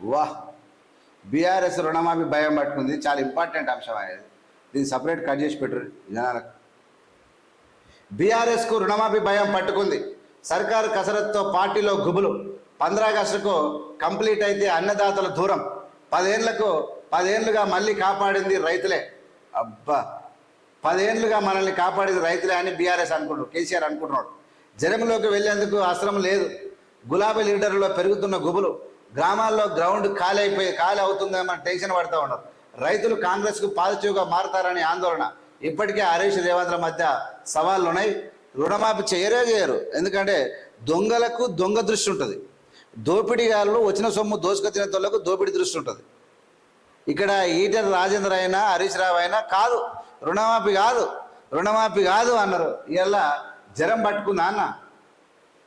వాహ్! బీఆర్ఎస్ రుణమాఫీ భయం పట్టుకుంది. చాలా ఇంపార్టెంట్ అంశం అనేది దీన్ని సపరేట్ కట్ చేసి పెట్టరు జనాలకు. బీఆర్ఎస్కు రుణమాఫీ భయం పట్టుకుంది. సర్కారు కసరత్తో పార్టీలో గుబులు. పంద్రాగస్టుకు కంప్లీట్ అయితే అన్నదాతల దూరం. పదేళ్ళకు పదేళ్ళుగా మళ్ళీ కాపాడింది రైతులే. అబ్బా! పదేళ్ళుగా మనల్ని కాపాడింది రైతులే అని బీఆర్ఎస్ అనుకుంటున్నాడు కేసీఆర్ అనుకుంటున్నాడు జనంలోకి వెళ్ళేందుకు అవసరం లేదు. గులాబీ లీడర్లో పెరుగుతున్న గుబులు. గ్రామాల్లో గ్రౌండ్ ఖాళీ అయిపోయి ఖాళీ అవుతుందేమో టెన్షన్ పడుతూ ఉన్నారు. రైతులు కాంగ్రెస్కు పాజిటివ్గా మారతారని ఆందోళన. ఇప్పటికే హరీష్ రేవంత్ల మధ్య సవాళ్ళు ఉన్నాయి రుణమాఫీ చేయరే చేయరు. ఎందుకంటే దొంగలకు దొంగ దృష్టి ఉంటుంది. దోపిడీగాళ్ళు వచ్చిన సొమ్ము దోసుక తినేతోళ్ళకు దోపిడీ దృష్టి ఉంటుంది. ఇక్కడ ఈటర్ రాజేంద్ర అయినా హరీష్ రావు అయినా కాదు. రుణమాఫీ కాదు. రుణమాఫీ కాదు అన్నారు. ఇలా జ్వరం పట్టుకుందా అన్న?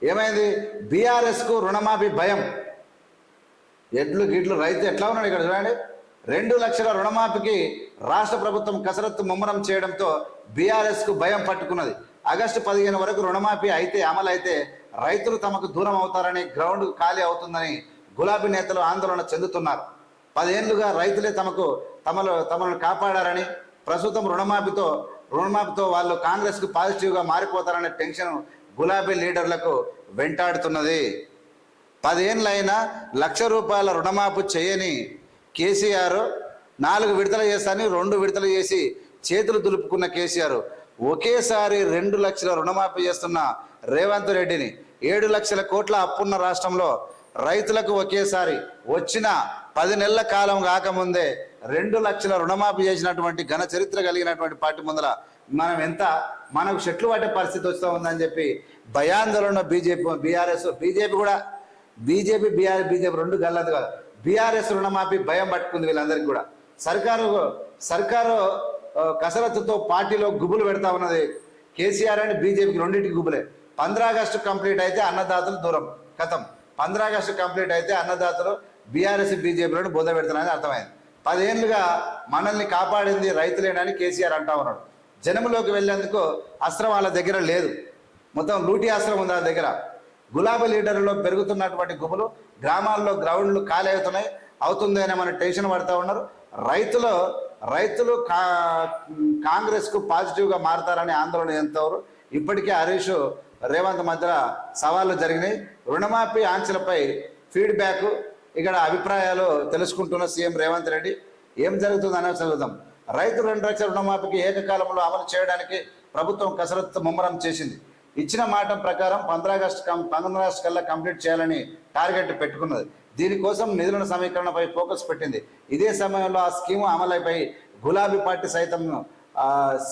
ఏమైంది? బీఆర్ఎస్కు రుణమాఫీ భయం. ఎడ్లు గిడ్లు రైతు ఎట్లా ఉన్నాడు ఇక్కడ చూడండి. రెండు లక్షల రుణమాఫీకి రాష్ట్ర ప్రభుత్వం కసరత్తు ముమ్మరం చేయడంతో బీఆర్ఎస్కు భయం పట్టుకున్నది. ఆగస్టు పదిహేను వరకు రుణమాఫీ అయితే అమలు అయితే రైతులు తమకు దూరం అవుతారని గ్రౌండ్ ఖాళీ అవుతుందని గులాబీ నేతలు ఆందోళన చెందుతున్నారు. పదేళ్ళుగా రైతులే తమకు తమలో తమను కాపాడారని ప్రస్తుతం రుణమాఫీతో రుణమాఫీతో వాళ్ళు కాంగ్రెస్కు పాజిటివ్గా మారిపోతారనే టెన్షన్ గులాబీ లీడర్లకు వెంటాడుతున్నది. పదేళ్ళైనా లక్ష రూపాయల రుణమాఫీ చేయని కేసీఆర్ నాలుగు విడతలు చేస్తాని రెండు విడతలు చేసి చేతులు దులుపుకున్న కేసీఆర్. ఒకేసారి రెండు లక్షల రుణమాఫీ చేస్తున్న రేవంత్ రెడ్డిని ఏడు లక్షల కోట్ల అప్పున్న రాష్ట్రంలో రైతులకు ఒకేసారి వచ్చిన పది నెలల కాలం కాకముందే రెండు లక్షల రుణమాఫీ చేసినటువంటి ఘన చరిత్ర కలిగినటువంటి పార్టీ ముందర మనం ఎంత మనకు చెట్లు పట్టే పరిస్థితి వస్తూ ఉందని చెప్పి భయాందోళన బీజేపీ బీఆర్ఎస్ బీజేపీ కూడా బీజేపీ బీఆర్ బీజేపీ రెండు గల్లదు కాదు. బీఆర్ఎస్ రుణమాఫీ భయం పట్టుకుంది వీళ్ళందరికీ కూడా. సర్కారు సర్కారు కసరత్తుతో పార్టీలో గుబులు పెడతా ఉన్నది కేసీఆర్ అండ్ బీజేపీకి రెండింటికి గుబులే. పంద్రాగస్టు కంప్లీట్ అయితే అన్నదాతలు దూరం. కథం పంద్రాగస్టు కంప్లీట్ అయితే అన్నదాతలు బీఆర్ఎస్ బీజేపీలను బోధ పెడుతున్నారని అర్థమైంది. పదేళ్ళుగా మనల్ని కాపాడింది రైతులేనని కేసీఆర్ అంటా ఉన్నాడు. జనములోకి వెళ్ళేందుకు అస్త్రం వాళ్ళ దగ్గర లేదు. మొత్తం లూటీ అస్త్రం ఉంది వాళ్ళ దగ్గర. గులాబీ లీడర్లో పెరుగుతున్నటువంటి గుబులు గ్రామాల్లో గ్రౌండ్లు ఖాళీ అవుతున్నాయి అవుతుంది అని మన టెన్షన్ పడుతూ ఉన్నారు. రైతులు రైతులు కా కాంగ్రెస్కు పాజిటివ్గా మారతారని ఆందోళన ఎంతవరు ఇప్పటికే హరీష్ రేవంత్ మధ్య సవాళ్ళు జరిగినాయి. రుణమాఫీ ఆంక్షలపై ఫీడ్బ్యాక్ ఇక్కడ అభిప్రాయాలు తెలుసుకుంటున్న సీఎం రేవంత్ రెడ్డి. ఏం జరుగుతుంది అనే చదువుదాం. రైతు రెండు లక్షల రుణమాఫీకి ఏకకాలంలో అమలు చేయడానికి ప్రభుత్వం కసరత్తు ముమ్మరం చేసింది. ఇచ్చిన మాట ప్రకారం పంద్రాగస్టు కం పంద్రాగస్టు కల్లా కంప్లీట్ చేయాలని టార్గెట్ పెట్టుకున్నది. దీనికోసం నిధుల సమీకరణపై ఫోకస్ పెట్టింది. ఇదే సమయంలో ఆ స్కీము అమలైపై గులాబీ పార్టీ సైతం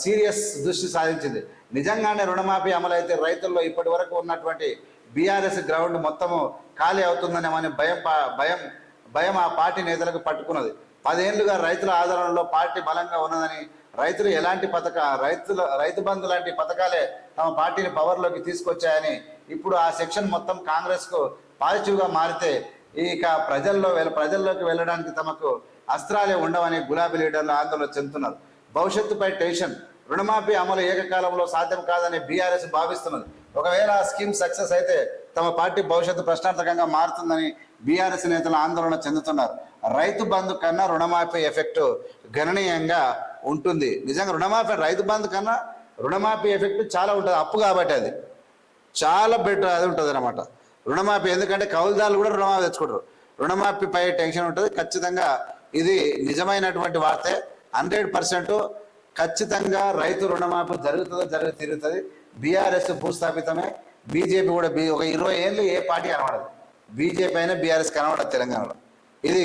సీరియస్ దృష్టి సాధించింది. నిజంగానే రుణమాఫీ అమలైతే రైతుల్లో ఇప్పటి వరకు ఉన్నటువంటి బీఆర్ఎస్ గ్రౌండ్ మొత్తము ఖాళీ అవుతుందనే భయం పా- భయం భయం ఆ పార్టీ నేతలకు పట్టుకున్నది. పదేళ్ళుగా రైతుల ఆధారంలో పార్టీ బలంగా ఉన్నదని రైతులు ఎలాంటి పథక రైతుల రైతు బంధు లాంటి పథకాలే తమ పార్టీని పవర్లోకి తీసుకొచ్చాయని ఇప్పుడు ఆ సెక్షన్ మొత్తం కాంగ్రెస్కు పాజిటివ్గా మారితే ఇక ప్రజల్లో వెళ్ళ ప్రజల్లోకి వెళ్ళడానికి తమకు అస్త్రాలే ఉండవని గులాబీ లీడర్లు ఆందోళన చెందుతున్నారు. భవిష్యత్తుపై టెన్షన్ రుణమాఫీ అమలు ఏకకాలంలో సాధ్యం కాదని బీఆర్ఎస్ భావిస్తున్నది. ఒకవేళ ఆ స్కీమ్ సక్సెస్ అయితే తమ పార్టీ భవిష్యత్తు ప్రశ్నార్థకంగా మారుతుందని బీఆర్ఎస్ నేతలు ఆందోళన చెందుతున్నారు. రైతు బంధు కన్నా రుణమాఫీ ఎఫెక్ట్ గణనీయంగా ఉంటుంది. నిజంగా రుణమాఫీ రైతు బంధు కన్నా రుణమాఫీ ఎఫెక్ట్ చాలా ఉంటుంది. అప్పు కాబట్టి అది. చాలా బెటర్ అది ఉంటుంది అనమాట రుణమాఫీ ఎందుకంటే కౌలుదారులు కూడా రుణమాఫీ తెచ్చుకుంటారు. రుణమాఫీపై టెన్షన్ ఉంటుంది. ఖచ్చితంగా ఇది నిజమైనటువంటి వార్తే. హండ్రెడ్ పర్సెంట్ ఖచ్చితంగా రైతు రుణమాఫీ జరుగుతుందో జరుగు తిరుగుతుంది బీఆర్ఎస్ భూస్థాపితమే. బీజేపీ కూడా బీ ఒక ఇరవై ఏళ్ళు ఏ పార్టీ కనబడదు. బీజేపీ అయినా బీఆర్ఎస్ కనబడదు తెలంగాణలో. ఇది